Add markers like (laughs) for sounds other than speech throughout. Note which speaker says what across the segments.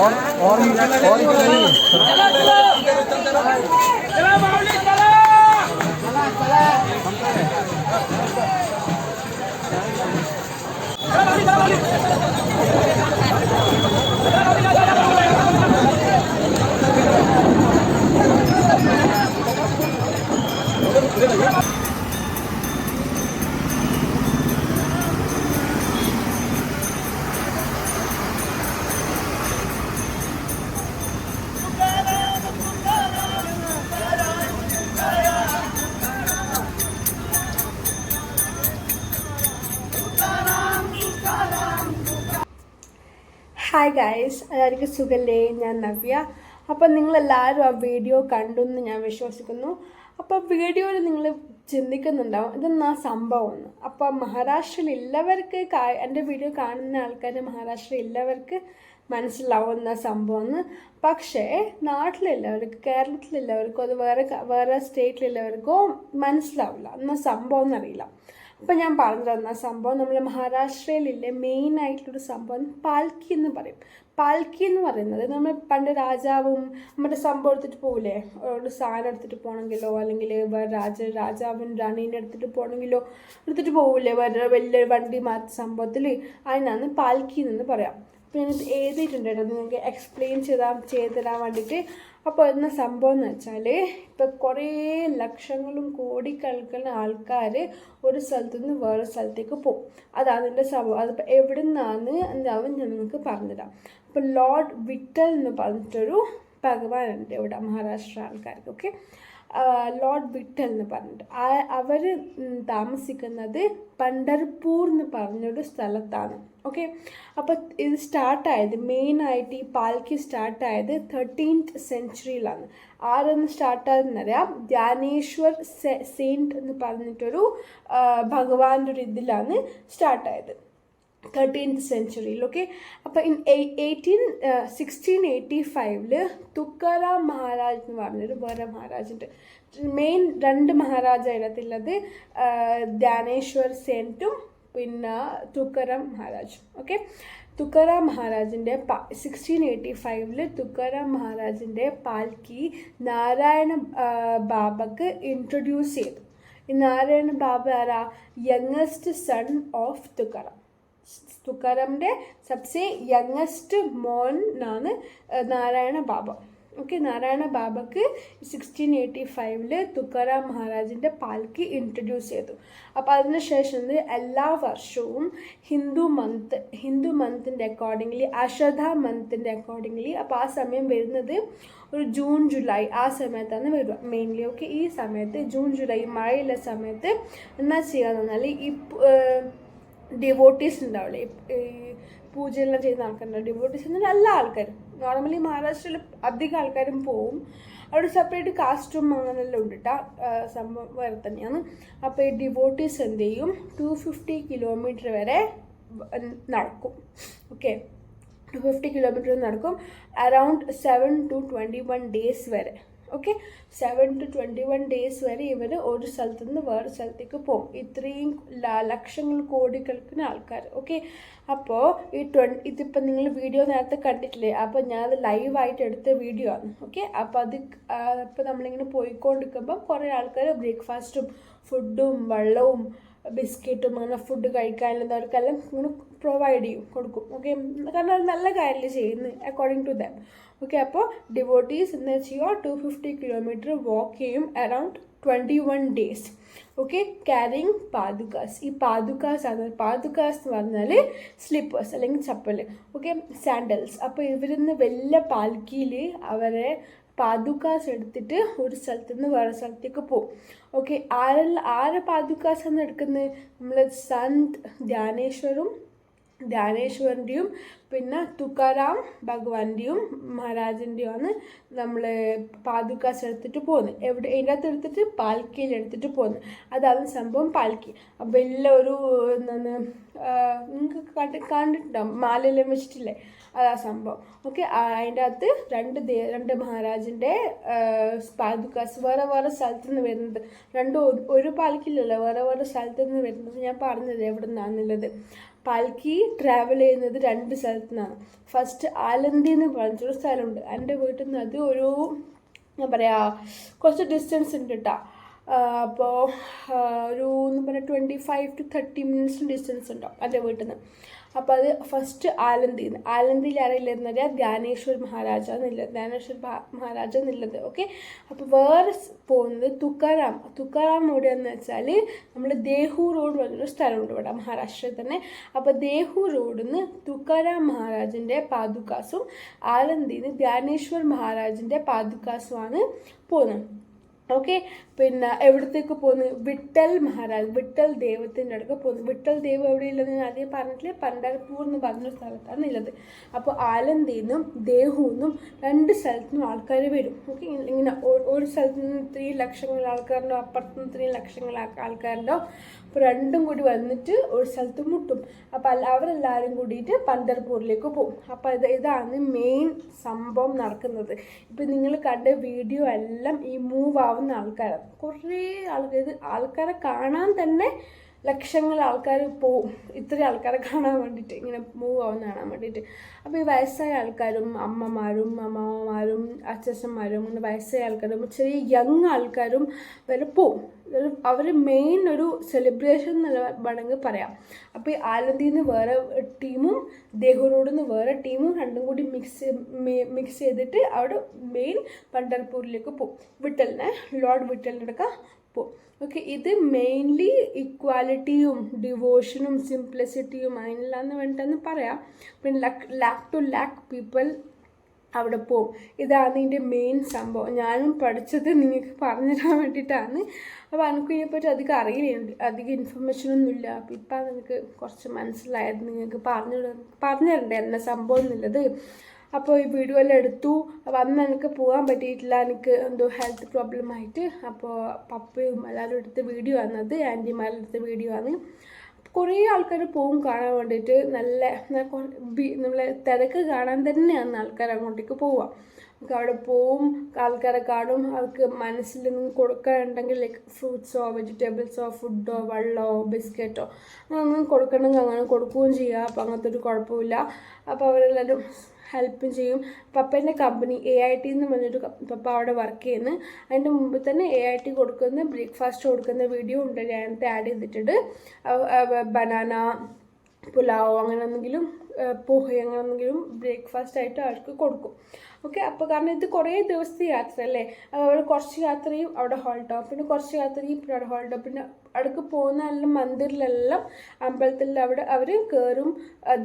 Speaker 1: और और और चला എല്ലാവർക്കും സുഖല്ലേ? ഞാൻ നവ്യ. അപ്പം നിങ്ങളെല്ലാവരും ആ വീഡിയോ കണ്ടു എന്ന് ഞാൻ വിശ്വസിക്കുന്നു. അപ്പോൾ വീഡിയോയിൽ നിങ്ങൾ ചിന്തിക്കുന്നുണ്ടാവും ഇതെന്നാ സംഭവമാണ് അപ്പോൾ മഹാരാഷ്ട്രയിലുള്ളവർക്ക് എന്റെ വീഡിയോ കാണുന്ന ആൾക്കാർ മഹാരാഷ്ട്രയിലുള്ളവർക്ക് മനസ്സിലാവുന്ന സംഭവമാണ് പക്ഷേ നാട്ടിലുള്ളവർക്ക് കേരളത്തിലുള്ളവർക്കോ അത് വേറെ വേറെ സ്റ്റേറ്റിലുള്ളവർക്കോ മനസ്സിലാവില്ല എന്നാ സംഭവം എന്നറിയില്ല അപ്പം ഞാൻ പറഞ്ഞു തന്ന സംഭവം നമ്മൾ മഹാരാഷ്ട്രയിലില്ലേ മെയിൻ ആയിട്ടുള്ളൊരു സംഭവം പാൽക്കി എന്ന് പറയും. പാൽക്കി എന്ന് പറയുന്നത് നമ്മൾ പണ്ട് രാജാവും നമ്മുടെ സംഭവം എടുത്തിട്ട് പോകില്ലേ ഒരു സാധനം എടുത്തിട്ട് പോകണമെങ്കിലോ അല്ലെങ്കിൽ വേറെ രാജ രാജാവും റാണീനെ എടുത്തിട്ട് പോകണമെങ്കിലോ എടുത്തിട്ട് പോകില്ലേ വേറെ വലിയ വണ്ടി മാറ്റ സംഭവത്തിൽ അതിനാണ് പാൽക്കി എന്ന് പറയാം. അപ്പോൾ ഞാൻ എഴുതിയിട്ടുണ്ട് കേട്ടോ നിങ്ങൾക്ക് എക്സ്പ്ലെയിൻ ചെയ്താൽ ചെയ്ത് തരാൻ വേണ്ടിയിട്ട് അപ്പോൾ എന്ന സംഭവം എന്ന് വെച്ചാൽ ഇപ്പം കുറേ ലക്ഷങ്ങളും കോടിക്കണക്കിന് ആൾക്കാർ ഒരു സ്ഥലത്തു നിന്ന് വേറെ സ്ഥലത്തേക്ക് പോകും. അതാണ് എന്റെ സംഭവം അതിപ്പോൾ എവിടെ നിന്നാണ് എന്താവും ഞാൻ നിങ്ങൾക്ക് പറഞ്ഞുതരാം. അപ്പോൾ ലോർഡ് വിട്ടൽ എന്ന് പറഞ്ഞിട്ടൊരു ഭഗവാനുണ്ട് ഇവിടെ മഹാരാഷ്ട്ര ആൾക്കാർക്ക് ഓക്കെ ലോർഡ് വിട്ടൽ എന്ന് പറഞ്ഞിട്ട്. അവർ താമസിക്കുന്നത് പണ്ടർപൂർ എന്ന് പറഞ്ഞൊരു സ്ഥലത്താണ്. ഓക്കെ അപ്പോൾ ഇത് സ്റ്റാർട്ടായത് മെയിനായിട്ട് ഈ പാൽക്കി സ്റ്റാർട്ടായത് തേർട്ടീൻത്ത് സെഞ്ച്വറിയിലാണ് ആരെന്ന് സ്റ്റാർട്ടായതെന്നറിയാം ധ്യാനേശ്വർ സെയിന്റ് എന്ന് പറഞ്ഞിട്ടൊരു ഭഗവാന്റെ ഒരു ഇതിലാണ് സ്റ്റാർട്ടായത് തേർട്ടീൻത്ത് സെഞ്ച്വറിയിൽ ഓക്കെ അപ്പോൾ ഇൻ എയ്റ്റീൻ സിക്സ്റ്റീൻ എയ്റ്റി ഫൈവിൽ തുക്കാറാം മഹാരാജ് എന്ന് പറഞ്ഞൊരു വേറെ മഹാരാജുണ്ട്. മെയിൻ രണ്ട് മഹാരാജ അതിനകത്തുള്ളത് ധ്യാനേശ്വർ സെന്റും പിന്നെ തുക്കാറാം മഹാരാജും. ഓക്കെ തുക്കാറാം മഹാരാജിന്റെ സിക്സ്റ്റീൻ എയ്റ്റി ഫൈവിൽ തുക്കാറാം മഹാരാജിന്റെ പാൽക്കി നാരായണ ആ, ബാബക്ക് ഇൻട്രൊഡ്യൂസ് ചെയ്തു. ഈ നാരായണ ബാബ ആരാ? Youngest son of Tukaram. തുക്കാറാമിന്റെ സബ്സെ യങ്ങസ്റ്റ് മോൻ എന്നാണ് നാരായണ ബാബ. ഓക്കെ നാരായണ ബാബക്ക് സിക്സ്റ്റീൻ എയ്റ്റി ഫൈവിൽ തുക്കാറാം മഹാരാജിന്റെ പാൽക്ക് ഇൻട്രൊഡ്യൂസ് ചെയ്തു. അപ്പോൾ അതിനുശേഷം ശേഷം എല്ലാ വർഷവും ഹിന്ദു മന്ത് ഹിന്ദു മന്തിന്റെ അക്കോർഡിംഗ്ലി അഷധ മന്തിന്റെ അക്കോർഡിംഗ്ലി അപ്പോൾ ആ സമയം വരുന്നത് ഒരു ജൂൺ ജൂലൈ ആ സമയത്താണ് വരിക. മെയിൻലി ഓക്കെ ഈ സമയത്ത് ജൂൺ ജൂലൈ മഴയുള്ള സമയത്ത് എന്നാ ചെയ്യാന്ന് പറഞ്ഞാൽ ഈ ഡിവോട്ടീസ് ഉണ്ടാവില്ലേ? പൂജയെല്ലാം ചെയ്യുന്ന ആൾക്കാരുണ്ടാവും ഡിവോട്ടീസ് എന്ന് പറഞ്ഞാൽ എല്ലാ ആൾക്കാരും. നോർമലി മഹാരാഷ്ട്രയിൽ അധികം ആൾക്കാരും പോവും. അവിടെ സെപ്പറേറ്റ് കാസ്റ്റും അങ്ങനെല്ലാം ഉണ്ട് ട്ടാ. ആ, സംഭവം വേറെ തന്നെയാണ്. അപ്പോൾ ഈ ഡിവോട്ടീസ് എന്ത് ചെയ്യും? ടു ഫിഫ്റ്റി കിലോമീറ്റർ വരെ നടക്കും. ഓക്കെ ടു ഫിഫ്റ്റി കിലോമീറ്റർ നടക്കും. Around seven to twenty one days വരെ. Okay seven to twenty one days വരെ ഇവർ ഒരു സ്ഥലത്ത് നിന്ന് വേറെ സ്ഥലത്തേക്ക് പോകും. ഇത്രയും ലക്ഷങ്ങൾ കോടിക്കണക്കിന് ആൾക്കാർ ഓക്കെ അപ്പോൾ ഈ ട്വൻ ഇതിപ്പോൾ നിങ്ങൾ വീഡിയോ നേരത്തെ കണ്ടിട്ടില്ലേ? അപ്പോൾ ഞാനത് ലൈവായിട്ട് എടുത്ത വീഡിയോ ആണ്. ഓക്കെ അപ്പോൾ അത് അപ്പോൾ നമ്മളിങ്ങനെ പോയിക്കൊണ്ടിരിക്കുമ്പോൾ കുറേ ആൾക്കാർ ബ്രേക്ക്ഫാസ്റ്റും ഫുഡും വെള്ളവും ബിസ്ക്കറ്റും അങ്ങനെ ഫുഡ് കഴിക്കാനുള്ളവർക്കെല്ലാം ഇങ്ങനെ പ്രൊവൈഡ് ചെയ്യും കൊടുക്കും. ഓക്കെ കാരണം അത് നല്ല കാര്യമല്ലേ ചെയ്യുന്നത് അക്കോർഡിംഗ് ടു ദം ഓക്കെ അപ്പോൾ ഡിവോട്ടീസ് എന്ന് വെച്ചാൽ ടു ഫിഫ്റ്റി കിലോമീറ്റർ വാക്ക് ചെയ്യും around twenty one days okay carrying padukas ഈ പാദുക്കാസ് ആണ്. പാദുക്കാസ് എന്ന് പറഞ്ഞാൽ സ്ലിപ്പേഴ്സ് അല്ലെങ്കിൽ ചപ്പൽ ഓക്കെ സാൻഡൽസ് അപ്പോൾ ഇവരിന്ന് വലിയ പാൽക്കിയിൽ അവരെ പാദുക്കാസ് എടുത്തിട്ട് ഒരു സ്ഥലത്ത് നിന്ന് വേറെ സ്ഥലത്തേക്ക് പോകും ഓക്കെ ആരെല്ലാം ആരെ പാതുകാസ് ആണ് എടുക്കുന്നത്? നമ്മൾ സന്ത് ധ്യാനേശ്വരും ധ്യാനേശ്വറിന്റെയും പിന്നെ തുക്കാറാം ഭഗവാന്റെയും മഹാരാജന്റെയും ആണ് നമ്മൾ പാതുകാസ് എടുത്തിട്ട് പോകുന്നത്. എവിടെ അതിന്റെ അകത്ത് എടുത്തിട്ട് പാൽക്കിയിൽ എടുത്തിട്ട് പോകുന്നത്. അതാണ് സംഭവം പാൽക്കി. വലിയ ഒരു എന്താണ് നിങ്ങൾക്ക് കണ്ട് കണ്ടിട്ടുണ്ടാവും മാലയെല്ലാം വെച്ചിട്ടില്ലേ? അതാ സംഭവം. ഓക്കെ അതിന്റെ അകത്ത് രണ്ട് ദേ രണ്ട് മഹാരാജിന്റെ പാതുക്കാസ് വേറെ വേറെ സ്ഥലത്തു നിന്ന് വരുന്നത്. രണ്ടും ഒരു പാൽക്കില്ലല്ലോ വേറെ വേറെ സ്ഥലത്തു നിന്ന് വരുന്നത്. ഞാൻ പറഞ്ഞത് എവിടെ നിന്നാണെന്നുള്ളത് പാൽക്കി ട്രാവൽ ചെയ്യുന്നത് രണ്ട് സ്ഥലത്തു നിന്നാണ് ഫസ്റ്റ് ആലന്തി എന്ന് പറഞ്ഞൊരു സ്ഥലമുണ്ട്. എന്റെ വീട്ടിൽ നിന്ന് അത് ഒരു എന്താ പറയുക കുറച്ച് ഡിസ്റ്റൻസ് ഉണ്ട് കേട്ടോ അപ്പോൾ ഒരു എന്ന് പറഞ്ഞാൽ twenty five to thirty minutes distance ഉണ്ടാവും എന്റെ വീട്ടിൽ നിന്ന് അപ്പോൾ അത് ഫസ്റ്റ് ആലന്തിയിൽ നിന്ന് ആലന്തിയിൽ ആരെയില്ലെന്ന് പറഞ്ഞാൽ ധ്യാനേശ്വർ മഹാരാജ എന്നുള്ളത് ധ്യാനേശ്വർ മഹാരാജ എന്നുള്ളത് ഓക്കെ അപ്പോൾ വേറെ പോകുന്നത് തുക്കാറാം. തുക്കാറാം എവിടെയാണെന്ന് വെച്ചാൽ നമ്മൾ ദേഹു റോഡ് പറഞ്ഞൊരു സ്ഥലമുണ്ട് ഇവിടെ മഹാരാഷ്ട്രയിൽ തന്നെ. അപ്പോൾ ദേഹു റോഡിൽ നിന്ന് തുക്കാറാം മഹാരാജിന്റെ പാതുക്കാസും ആലന്തിയിൽ നിന്ന് ധ്യാനേശ്വർ മഹാരാജിന്റെ പാതുക്കാസുമാണ് പോകുന്നത്. ഓക്കെ പിന്നെ എവിടത്തേക്ക് പോകുന്നു വിട്ടൽ മഹാരാജ് വിട്ടൽ ദൈവത്തിന്റെ അടുക്ക പോകുന്നു വിട്ടൽ ദൈവം എവിടെയുള്ളത് ഞാൻ ആദ്യം പറഞ്ഞിട്ടില്ലേ? പണ്ടാരപ്പൂർ എന്ന് പറഞ്ഞ സ്ഥലത്താണ് ഉള്ളത്. അപ്പോൾ ആലന്ദിന്നും ദേഹുന്നും രണ്ട് സ്ഥലത്തു നിന്നും ആൾക്കാർ വരും. ഓക്കെ ഇങ്ങനെ ഒരു സ്ഥലത്ത് നിന്ന് ഇത്രയും ലക്ഷങ്ങൾ ആൾക്കാരുണ്ടോ? അപ്പുറത്ത് നിന്ന് ഇത്രയും ലക്ഷങ്ങൾ ആൾക്കാരുണ്ടോ? അപ്പോൾ രണ്ടും കൂടി വന്നിട്ട് ഒരു സ്ഥലത്ത് മുട്ടും. അല്ല അവരെല്ലാവരും കൂടിയിട്ട് പന്തർപൂരിലേക്ക് പോകും അപ്പോൾ ഇത് ഇതാണ് മെയിൻ സംഭവം നടക്കുന്നത്. ഇപ്പം നിങ്ങൾ കണ്ട വീഡിയോ എല്ലാം ഈ മൂവ് ആവുന്ന ആൾക്കാരാണ് കുറേ ആൾക്കാർ ഇത് ആൾക്കാരെ കാണാൻ തന്നെ ലക്ഷങ്ങൾ ആൾക്കാർ പോവും. ഇത്രയും ആൾക്കാരെ കാണാൻ വേണ്ടിയിട്ട് ഇങ്ങനെ മൂവ് ആവുന്ന കാണാൻ വേണ്ടിയിട്ട്. അപ്പോൾ ഈ വയസ്സായ ആൾക്കാരും അമ്മമാരും അമ്മമാരും അച്ഛച്ചന്മാരും അങ്ങനെ വയസ്സായ ആൾക്കാരും ചെറിയ യങ് ആൾക്കാരും വരെ പോവും. അവർ മെയിൻ ഒരു സെലിബ്രേഷൻ എന്നുള്ള വേണമെങ്കിൽ പറയാം. അപ്പോൾ ഈ ആലന്തിയിൽ നിന്ന് വേറെ ടീമും ദേഹൂരോട് നിന്ന് വേറെ ടീമും രണ്ടും കൂടി മിക്സ് മിക്സ് ചെയ്തിട്ട് അവിടെ മെയിൻ പണ്ടർപൂരിലേക്ക് പോകും വിട്ടലിനെ ലോർഡ് വിട്ടലിന്റെ അടുക്ക പോകും ഓക്കെ ഇത് മെയിൻലി ഇക്വാലിറ്റിയും ഡിവോഷനും സിംപ്ലിസിറ്റിയും അതിനെല്ലാം വേണ്ടിയിട്ടെന്ന് പറയാം. പിന്നെ ലക്ക് ലാക്ക് ടു ലാക്ക് പീപ്പിൾ അവിടെ പോവും. ഇതാണ് ഇതിന്റെ മെയിൻ സംഭവം. ഞാനും പഠിച്ചത് നിങ്ങൾക്ക് പറഞ്ഞു തരാൻ വേണ്ടിയിട്ടാണ്. അപ്പോൾ എനിക്ക് ഇതിനെപ്പറ്റി അധികം അറിയില്ല. അധികം ഇൻഫർമേഷനൊന്നും ഇല്ല അപ്പോൾ ഇപ്പം നിങ്ങൾക്ക് കുറച്ച് മനസ്സിലായത് നിങ്ങൾക്ക് പറഞ്ഞു പറഞ്ഞു തരണ്ടേ? എന്ന സംഭവം എന്നുള്ളത്. അപ്പോൾ ഈ വീഡിയോ എല്ലാം എടുത്തു. അപ്പോൾ അന്ന് എനിക്ക് പോകാൻ പറ്റിയിട്ടില്ല. എനിക്ക് എന്തോ ഹെൽത്ത് പ്രോബ്ലം ആയിട്ട്. അപ്പോൾ പപ്പയും എല്ലാവരും എടുത്ത വീഡിയോ ആണത്. ആന്റിമാരുടെ ആന്റിമാരും എടുത്ത വീഡിയോ ആണ്. കുറേ ആൾക്കാർ പോവും കാണാൻ വേണ്ടിയിട്ട്. നല്ല നമ്മളെ തിരക്ക് കാണാൻ തന്നെയാണ് ആൾക്കാർ അങ്ങോട്ടേക്ക് പോവുക. നമുക്ക് അവിടെ പോവും ആൾക്കാരെ കാണും. അവർക്ക് മനസ്സിൽ നിന്ന് കൊടുക്കാനുണ്ടെങ്കിൽ ലൈക്ക് ഫ്രൂട്ട്സോ വെജിറ്റബിൾസോ ഫുഡോ വെള്ളമോ ബിസ്ക്കറ്റോ അങ്ങനെ കൊടുക്കണമെങ്കിൽ അങ്ങനെ കൊടുക്കുകയും ചെയ്യുക അപ്പോൾ അങ്ങനത്തെ ഒരു കുഴപ്പമില്ല. അപ്പോൾ അവരെല്ലാവരും ഹെൽപ്പും ചെയ്യും. പപ്പേന്റെ കമ്പനി എ ഐ ടി എന്ന് പറഞ്ഞൊരു പപ്പ അവിടെ വർക്ക് ചെയ്യുന്നു. അതിന്റെ മുമ്പ് തന്നെ എ ഐ ടി കൊടുക്കുന്ന ബ്രേക്ക്ഫാസ്റ്റ് കൊടുക്കുന്ന വീഡിയോ ഉണ്ട് ഞാനത്തെ ആഡ് ചെയ്തിട്ടുണ്ട്. ബനാന പുലാവോ അങ്ങനെ എന്തെങ്കിലും പോഹ അങ്ങനെ എന്തെങ്കിലും ബ്രേക്ക്ഫാസ്റ്റ് ആയിട്ട് അവർക്ക് കൊടുക്കും. ഓക്കെ അപ്പോൾ കാരണം ഇത് കുറേ ദിവസത്തെ യാത്ര അല്ലേ? അവിടെ കുറച്ച് യാത്രയും അവിടെ ഹോൾട്ടോ പിന്നെ കുറച്ച് യാത്രയും പിന്നെ അവിടെ ഹോൾട്ടോ പിന്നെ അവിടേക്ക് പോകുന്ന എല്ലാം മന്ദിറിലെല്ലാം അമ്പലത്തിൽ അവിടെ അവർ കയറും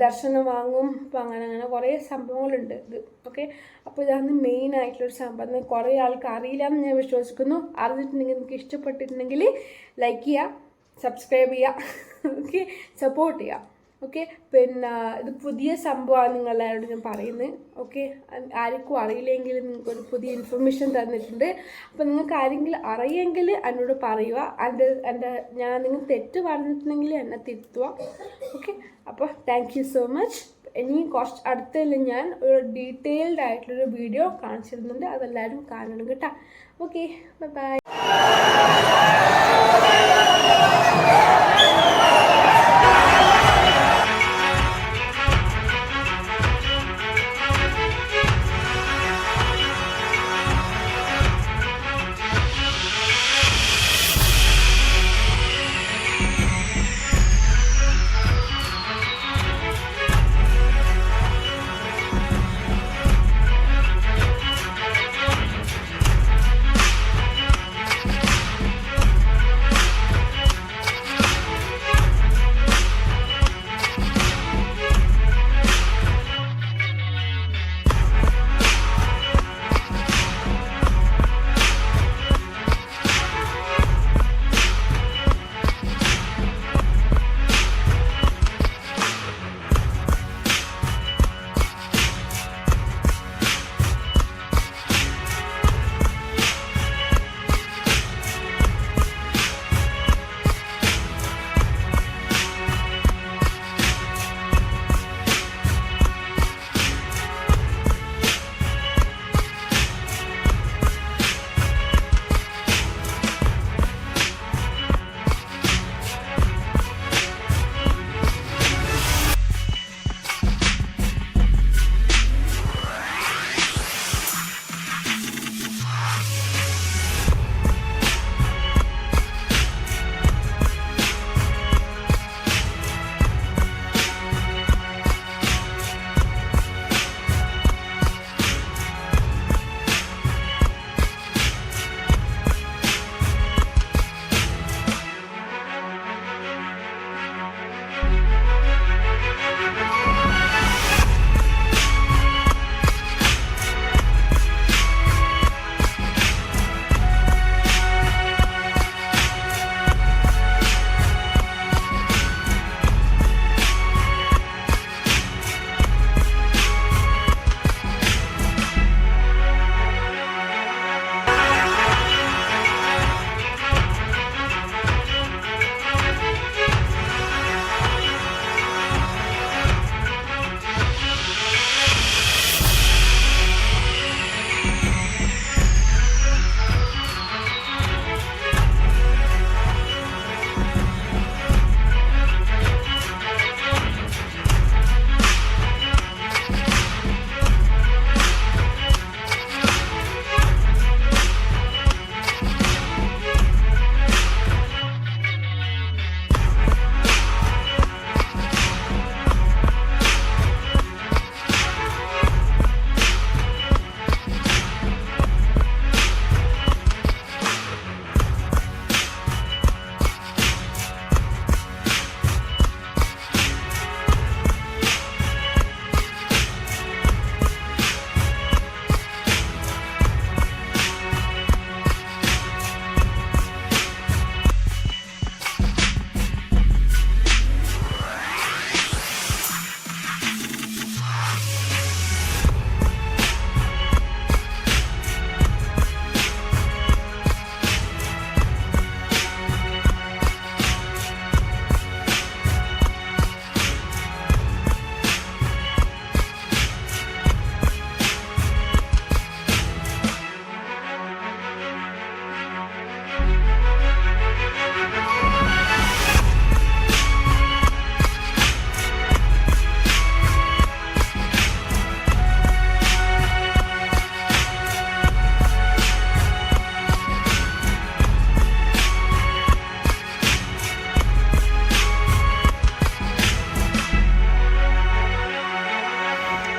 Speaker 1: ദർശനം വാങ്ങും അപ്പം അങ്ങനെ അങ്ങനെ കുറേ സംഭവങ്ങളുണ്ട് ഇത്. ഓക്കെ അപ്പോൾ ഇതാണ് മെയിൻ ആയിട്ടുള്ളൊരു സംഭവം. കുറേ ആൾക്ക് അറിയില്ല എന്ന് ഞാൻ വിശ്വസിക്കുന്നു. അറിഞ്ഞിട്ടുണ്ടെങ്കിൽ നിങ്ങൾക്ക് ഇഷ്ടപ്പെട്ടിട്ടുണ്ടെങ്കിൽ ലൈക്ക് ചെയ്യുക സബ്സ്ക്രൈബ് ചെയ്യുക. (laughs) ഓക്കെ സപ്പോർട്ട് ചെയ്യുക. ഓക്കെ പിന്നെ ഇത് പുതിയ സംഭവമാണ് നിങ്ങളെല്ലാവരോട് ഞാൻ പറയുന്നത് ഓക്കെ ആർക്കും അറിയില്ലെങ്കിൽ നിങ്ങൾക്കൊരു പുതിയ ഇൻഫർമേഷൻ തന്നിട്ടുണ്ട്. അപ്പോൾ നിങ്ങൾക്ക് ആരെങ്കിലും അറിയെങ്കിൽ എന്നോട് പറയുക. എന്റെ എന്റെ ഞാൻ നിങ്ങൾ തെറ്റ് പറഞ്ഞിട്ടുണ്ടെങ്കിൽ എന്നെ തിരുത്തുക. ഓക്കെ അപ്പോൾ താങ്ക് യു സോ മച്ച് ഇനി കുറച്ച് അടുത്തതിൽ ഞാൻ ഒരു ഡീറ്റെയിൽഡ് ആയിട്ടുള്ളൊരു വീഡിയോ കാണിച്ചിരുന്നുണ്ട്. അതെല്ലാവരും കാണണം കേട്ടോ. ഓക്കെ ബൈ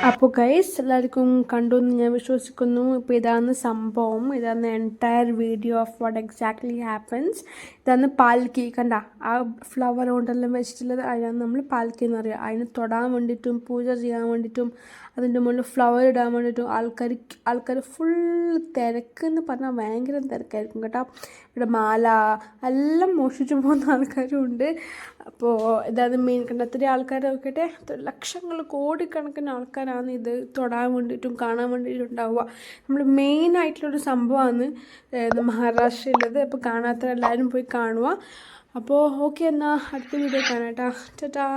Speaker 1: അപ്പോൾ ഗൈസ് എല്ലാവർക്കും കണ്ടു എന്ന് ഞാൻ വിശ്വസിക്കുന്നു. ഇപ്പോൾ ഇതാണ് സംഭവം. ഇതാണ് entire video of what exactly happens ഇതാണ് പാൽക്കി. കണ്ട ആ ഫ്ലവർ കൊണ്ടെല്ലാം വെച്ചിട്ടുള്ളത് അതിനാണ് നമ്മൾ പാൽക്കി എന്ന് പറയുക അതിന് തൊടാൻ വേണ്ടിയിട്ടും പൂജ ചെയ്യാൻ വേണ്ടിയിട്ടും അതിന്റെ മുകളിൽ ഫ്ലവർ ഇടാൻ വേണ്ടിയിട്ട് ആൾക്കാർ ആൾക്കാർ ഫുൾ തിരക്ക് എന്ന് പറഞ്ഞാൽ ഭയങ്കര തിരക്കായിരിക്കും കേട്ടോ. ഇവിടെ മാല എല്ലാം മോഷിച്ചു പോകുന്ന ആൾക്കാരും ഉണ്ട് അപ്പോൾ ഇതായത് മെയിൻ കണ്ടത്തിരി ആൾക്കാർ നോക്കട്ടെ ലക്ഷങ്ങൾ കോടിക്കണക്കിന് ആൾക്കാരാണ് ഇത് തൊടാൻ വേണ്ടിയിട്ടും കാണാൻ വേണ്ടിയിട്ടും ഉണ്ടാവുക. നമ്മൾ മെയിൻ ആയിട്ടുള്ളൊരു സംഭവമാണ് മഹാരാഷ്ട്രയിലത്. അപ്പോൾ കാണാത്ത എല്ലാവരും പോയി കാണുക. അപ്പോൾ ഓക്കെ എന്നാൽ അടുത്ത വീഡിയോ കാണാം കേട്ടോ. ടാറ്റാ.